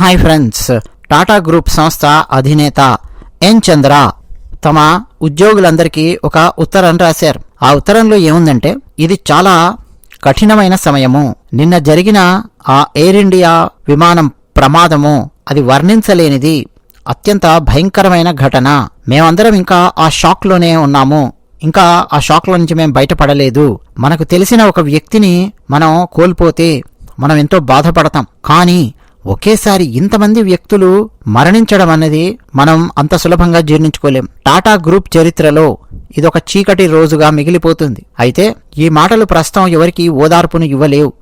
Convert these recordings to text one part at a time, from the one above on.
Hi friends Tata group సంస్థ అధినేత ఎన్ చంద్ర తమ ఉద్యోగులందరికీ ఒక ఉత్తరం రాశారు. ఆ ఉత్తరంలో ఏముందంటే ఇది చాలా కఠినమైన సమయము. నిన్న జరిగిన ఆ ఎయిర్ ఇండియా విమానం ప్రమాదము అది వర్ణించలేనిది అత్యంత భయంకరమైన ఘటన. మేమందరం ఇంకా ఆ షాక్లోనే ఉన్నాము. ఇంకా ఆ షాక్లో నుంచి మేము బయటపడలేదు. మనకు తెలిసిన ఒక వ్యక్తిని మనం కోల్పోతే మనం ఎంతో బాధపడతాం. కానీ ఒకేసారి ఇంతమంది వ్యక్తులు మరణించడం అనేది మనం అంత సులభంగా జీర్ణించుకోలేం. టాటా గ్రూప్ చరిత్రలో ఇదొక చీకటి రోజుగా మిగిలిపోతుంది. అయితే ఈ మాటలు ప్రస్తుతం ఎవరికీ ఓదార్పును ఇవ్వలేవు.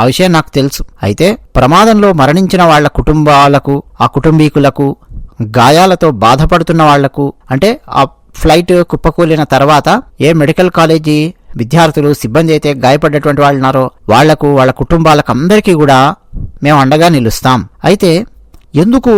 ఆ విషయం నాకు తెలుసు. అయితే ప్రమాదంలో మరణించిన వాళ్ళ కుటుంబాలకు ఆ కుటుంబీకులకు గాయాలతో బాధపడుతున్న వాళ్ళకు అంటే ఆ ఫ్లైట్ కుప్పకూలిన తర్వాత ఏ మెడికల్ కాలేజీ విద్యార్థులు సిబ్బంది అయితే గాయపడ్డటువంటి వాళ్ళు ఉన్నారో వాళ్ళకు వాళ్ళ కుటుంబాలకు అందరికీ కూడా మేము అండగా నిలుస్తాం. అయితే ఎందుకు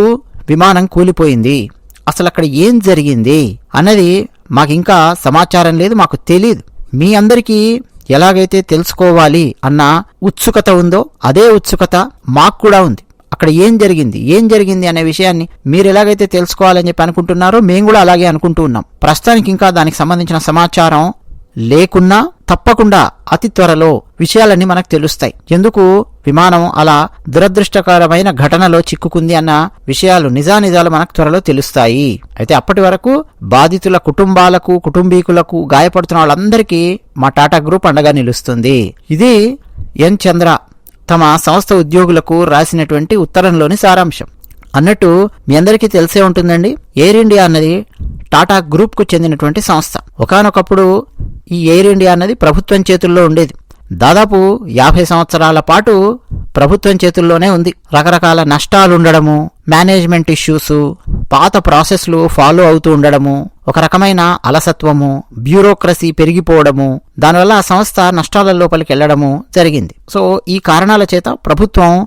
విమానం కూలిపోయింది? అసలు అక్కడ ఏం జరిగింది? అన్నది మాకింకా సమాచారం లేదు మాకు తెలియదు మీ అందరికీ ఎలాగైతే తెలుసుకోవాలి అన్న ఉత్సుకత ఉందో అదే ఉత్సుకత మాకు కూడా ఉంది. అక్కడ ఏం జరిగింది? ఏం జరిగింది అనే విషయాన్ని మీరు ఎలాగైతే తెలుసుకోవాలని చెప్పి అనుకుంటున్నారో మేము కూడా అలాగే అనుకుంటూ ఉన్నాం. ప్రస్తుతానికి ఇంకా దానికి సంబంధించిన సమాచారం లేకున్నా తప్పకుండా అతి త్వరలో విషయాలన్నీ మనకు తెలుస్తాయి. ఎందుకు? విమానం అలా దురదృష్టకరమైన ఘటనలో చిక్కుకుంది అన్న విషయాలు నిజానిజాలు మనకు త్వరలో తెలుస్తాయి. అయితే అప్పటి వరకు బాధితుల కుటుంబాలకు కుటుంబీకులకు గాయపడుతున్న వాళ్ళందరికీ మా టాటా గ్రూప్ అండగా నిలుస్తుంది. ఇది ఎన్ చంద్ర తమ సంస్థ ఉద్యోగులకు రాసినటువంటి ఉత్తరంలోని సారాంశం. అన్నట్టు మీ అందరికీ తెలిసే ఉంటుందండి ఎయిర్ ఇండియా అన్నది టాటా గ్రూప్కు చెందినటువంటి సంస్థ. ఒకనొకప్పుడు ఈ ఎయిర్ ఇండియా అన్నది ప్రభుత్వం చేతుల్లో ఉండేది. దాదాపు యాభై సంవత్సరాల పాటు ప్రభుత్వం చేతుల్లోనే ఉంది. రకరకాల నష్టాలు ఉండడము మేనేజ్మెంట్ ఇష్యూస్ పాత ప్రాసెస్లు ఫాలో అవుతూ ఉండడము ఒక రకమైన అలసత్వము బ్యూరోక్రసీ పెరిగిపోవడము దానివల్ల ఆ సంస్థ నష్టాల లోపలికి వెళ్ళడము జరిగింది. సో ఈ కారణాల చేత ప్రభుత్వం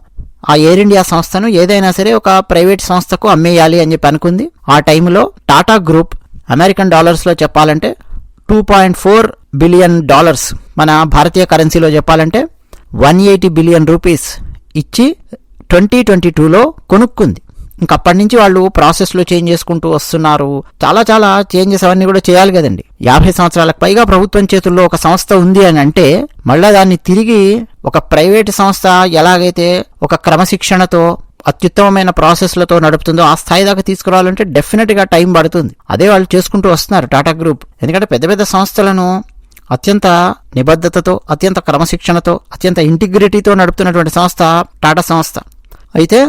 ఆ ఎయిర్ ఇండియా సంస్థను ఏదైనా సరే ఒక ప్రైవేట్ సంస్థకు అమ్మేయాలి అని చెప్పి అనుకుంది. ఆ టైంలో టాటా గ్రూప్ అమెరికన్ డాలర్స్లో చెప్పాలంటే two point four billion dollars మన భారతీయ కరెన్సీలో చెప్పాలంటే వన్ ఎయిటీ బిలియన్ రూపీస్ ఇచ్చి ట్వంటీ ట్వంటీ టూలో కొనుక్కుంది. ఇంకప్పటి నుంచి వాళ్ళు ప్రాసెస్లో చేంజ్ చేసుకుంటూ వస్తున్నారు. చాలా చాలా చేంజెస్ అవన్నీ కూడా చేయాలి కదండి. యాభై సంవత్సరాలకు పైగా ప్రభుత్వం చేతుల్లో ఒక సంస్థ ఉంది అని అంటే మళ్ళీ దాన్ని తిరిగి ఒక ప్రైవేట్ సంస్థ ఎలాగైతే ఒక క్రమశిక్షణతో అత్యుత్తమమైన ప్రాసెస్లతో నడుపుతుందో ఆ స్థాయి దాకా తీసుకురావాలంటే డెఫినెట్గా టైం పడుతుంది. అదే వాళ్ళు చేసుకుంటూ వస్తున్నారు టాటా గ్రూప్. ఎందుకంటే పెద్ద పెద్ద సంస్థలను అత్యంత నిబద్ధతతో అత్యంత క్రమశిక్షణతో అత్యంత ఇంటిగ్రిటీతో నడుపుతున్నటువంటి సంస్థ టాటా సంస్థ. అయితే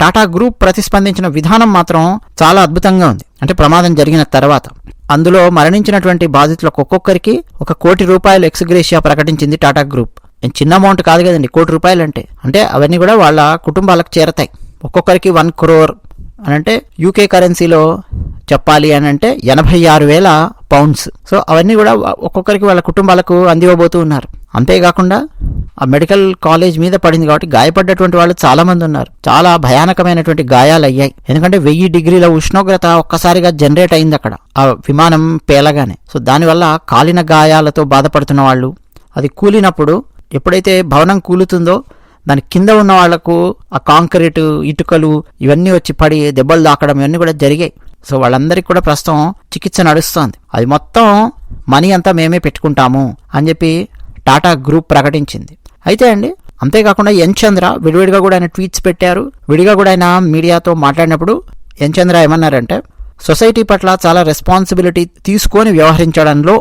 టాటా గ్రూప్ ప్రతిస్పందించిన విధానం మాత్రం చాలా అద్భుతంగా ఉంది. అంటే ప్రమాదం జరిగిన తర్వాత. అందులో మరణించినటువంటి బాధితులకు ఒక్కొక్కరికి ఒక కోటి రూపాయలు ఎక్స్గ్రేషియా ప్రకటించింది టాటా గ్రూప్. చిన్న అమౌంట్ కాదు కదండి కోటి రూపాయలు అంటే అంటే అవన్నీ కూడా వాళ్ళ కుటుంబాలకు చేరతాయి. ఒక్కొక్కరికి వన్ క్రోర్ అని అంటే యూకే కరెన్సీలో చెప్పాలి అని అంటే ఎనభై ఆరు వేల పౌండ్స్ సో అవన్నీ కూడా ఒక్కొక్కరికి వాళ్ళ కుటుంబాలకు అందివ్వబోతూ ఉన్నారు. అంతేకాకుండా ఆ మెడికల్ కాలేజ్ మీద పడింది కాబట్టి గాయపడ్డటువంటి వాళ్ళు చాలా మంది ఉన్నారు. చాలా భయానకమైనటువంటి గాయాలు అయ్యాయి. ఎందుకంటే వెయ్యి డిగ్రీల ఉష్ణోగ్రత ఒక్కసారిగా జనరేట్ అయింది అక్కడ. ఆ విమానం పేలగానే. సో దానివల్ల కాలిన గాయాలతో బాధపడుతున్న వాళ్ళు అది కూలినప్పుడు ఎప్పుడైతే భవనం కూలుతుందో దాని కింద ఉన్న వాళ్ళకు ఆ కాంక్రీట్ ఇటుకలు ఇవన్నీ వచ్చి పడి దెబ్బలు దాకడం ఇవన్నీ కూడా జరిగాయి. సో వాళ్ళందరికీ కూడా ప్రస్తుతం చికిత్స నడుస్తోంది. అది మొత్తం మనీ అంతా మేమే పెట్టుకుంటాము అని చెప్పి టాటా గ్రూప్ ప్రకటించింది. అయితే అండి అంతేకాకుండా ఎన్ చంద్ర విడివిడిగా కూడా ఆయన ట్వీట్స్ పెట్టారు. విడిగా కూడా ఆయన మీడియాతో మాట్లాడినప్పుడు ఎన్ చంద్ర ఏమన్నారంటే సొసైటీ పట్ల చాలా రెస్పాన్సిబిలిటీ తీసుకొని వ్యవహరించడంలో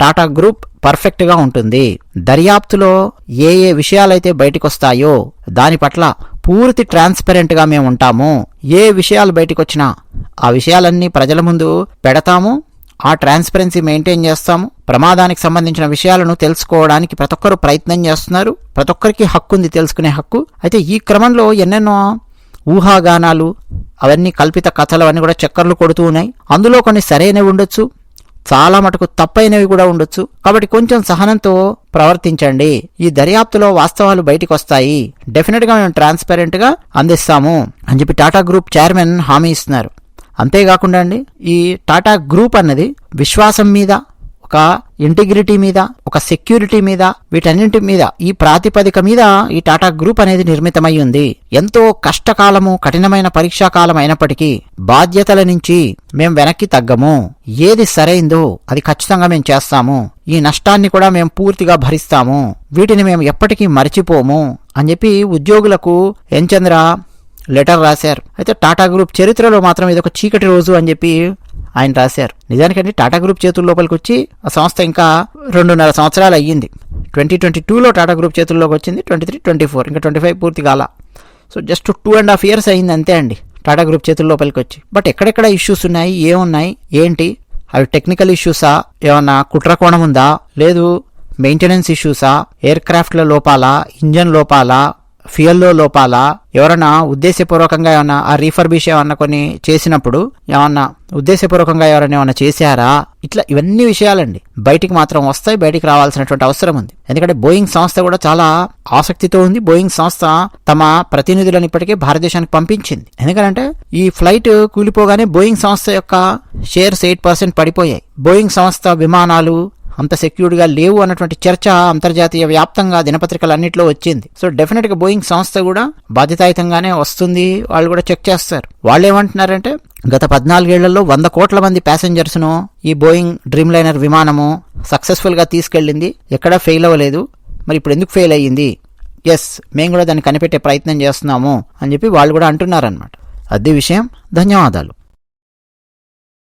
టాటా గ్రూప్ పర్ఫెక్ట్గా ఉంటుంది. దర్యాప్తులో ఏ ఏ విషయాలైతే బయటకు వస్తాయో దాని పట్ల పూర్తి ట్రాన్స్పరెంట్గా మేము ఉంటాము. ఏ విషయాలు బయటకు వచ్చినా ఆ విషయాలన్నీ ప్రజల ముందు పెడతాము ఆ ట్రాన్స్పరెన్సీ మెయింటైన్ చేస్తాము. ప్రమాదానికి సంబంధించిన విషయాలను తెలుసుకోవడానికి ప్రతి ఒక్కరు ప్రయత్నం చేస్తున్నారు. ప్రతి ఒక్కరికి హక్కు ఉంది తెలుసుకునే హక్కు. అయితే ఈ క్రమంలో ఎన్నెన్నో ఊహాగానాలు అవన్నీ కల్పిత కథలు అవన్నీ కూడా చక్కర్లు కొడుతూ ఉన్నాయి. అందులో కొన్ని సరైనవి ఉండొచ్చు. చాలా మటుకు తప్పైనవి కూడా ఉండొచ్చు. కాబట్టి కొంచెం సహనంతో ప్రవర్తించండి. ఈ దర్యాప్తులో వాస్తవాలు బయటికి వస్తాయి డెఫినెట్గా మేము ట్రాన్స్పరెంట్గా అందిస్తాము అని చెప్పి టాటా గ్రూప్ చైర్మన్ హామీ ఇస్తున్నారు. అంతేకాకుండా అండి ఈ టాటా గ్రూప్ అన్నది విశ్వాసం మీద ఒక ఇంటిగ్రిటీ మీద ఒక సెక్యూరిటీ మీద వీటన్నింటి మీద ఈ ప్రాతిపదిక మీద ఈ టాటా గ్రూప్ అనేది నిర్మితమై ఉంది. ఎంతో కష్టకాలము కఠినమైన పరీక్షా కాలం అయినప్పటికీ బాధ్యతల నుంచి మేం వెనక్కి తగ్గము. ఏది సరైందో అది ఖచ్చితంగా మేము చేస్తాము. ఈ నష్టాన్ని కూడా మేము పూర్తిగా భరిస్తాము. వీటిని మేము ఎప్పటికీ మర్చిపోము అని చెప్పి ఉద్యోగులకు ఎంచంద్ర లెటర్ రాశారు. అయితే టాటా గ్రూప్ చరిత్రలో మాత్రం ఇది ఒక చీకటి రోజు అని చెప్పి ఆయన రాశారు. నిజానికంటే టాటా గ్రూప్ చేతుల లోపలికి వచ్చి ఆ సంస్థ ఇంకా రెండున్నర సంవత్సరాలు అయ్యింది. ట్వంటీ ట్వంటీ టూలో టాటా గ్రూప్ చేతుల్లోకి వచ్చింది ట్వంటీ త్రీ ట్వంటీ ఫోర్ ఇంకా ట్వంటీ ఫైవ్ పూర్తి కాల. So just two and half years అయింది అంతే అండి టాటా గ్రూప్ చేతుల లోపలికి వచ్చి. బట్ ఎక్కడెక్కడ ఇష్యూస్ ఉన్నాయి ఏమున్నాయి ఏంటి? అవి టెక్నికల్ ఇష్యూసా? ఏమన్నా కుట్రకోణం ఉందా? లేదు మెయింటెనెన్స్ ఇష్యూసా? ఎయిర్ క్రాఫ్ట్ల లోపాలా? ఇంజన్ లోపాలా? ఫ్యూయల్లో లోపాలా? ఎవరైనా ఉద్దేశపూర్వకంగా ఏమన్నా ఆ రీఫర్బిష్ ఏమన్నా కొన్ని చేసినప్పుడు ఏమన్నా ఉద్దేశపూర్వకంగా ఎవరైనా ఏమన్నా చేశారా? ఇట్లా ఇవన్నీ విషయాలండి. బయటికి మాత్రం వస్తాయి బయటికి రావాల్సినటువంటి అవసరం ఉంది. ఎందుకంటే బోయింగ్ సంస్థ కూడా చాలా ఆసక్తితో ఉంది. బోయింగ్ సంస్థ తమ ప్రతినిధులను ఇప్పటికే భారతదేశానికి పంపించింది. ఎందుకంటే ఈ ఫ్లైట్ కూలిపోగానే బోయింగ్ సంస్థ యొక్క షేర్స్ ఎయిట్ పర్సెంట్ పడిపోయాయి. బోయింగ్ సంస్థ విమానాలు అంత సెక్యూర్డ్గా లేవు అన్నటువంటి చర్చ అంతర్జాతీయ వ్యాప్తంగా దినపత్రికలన్నింటిలో వచ్చింది. సో డెఫినెట్గా బోయింగ్ సంస్థ కూడా బాధ్యతాయుతంగానే వస్తుంది. వాళ్ళు కూడా చెక్ చేస్తారు. వాళ్ళు ఏమంటున్నారంటే గత పద్నాలుగేళ్ళలో వంద కోట్ల మంది ప్యాసింజర్స్ను ఈ బోయింగ్ డ్రీమ్ లైనర్ విమానము సక్సెస్ఫుల్గా తీసుకెళ్ళింది. ఎక్కడా ఫెయిల్ అవ్వలేదు. మరి ఇప్పుడు ఎందుకు ఫెయిల్ అయ్యింది? ఎస్ మేము కూడా దాన్ని కనిపెట్టే ప్రయత్నం చేస్తున్నాము అని చెప్పి వాళ్ళు కూడా అంటున్నారనమాట అదే విషయం. ధన్యవాదాలు.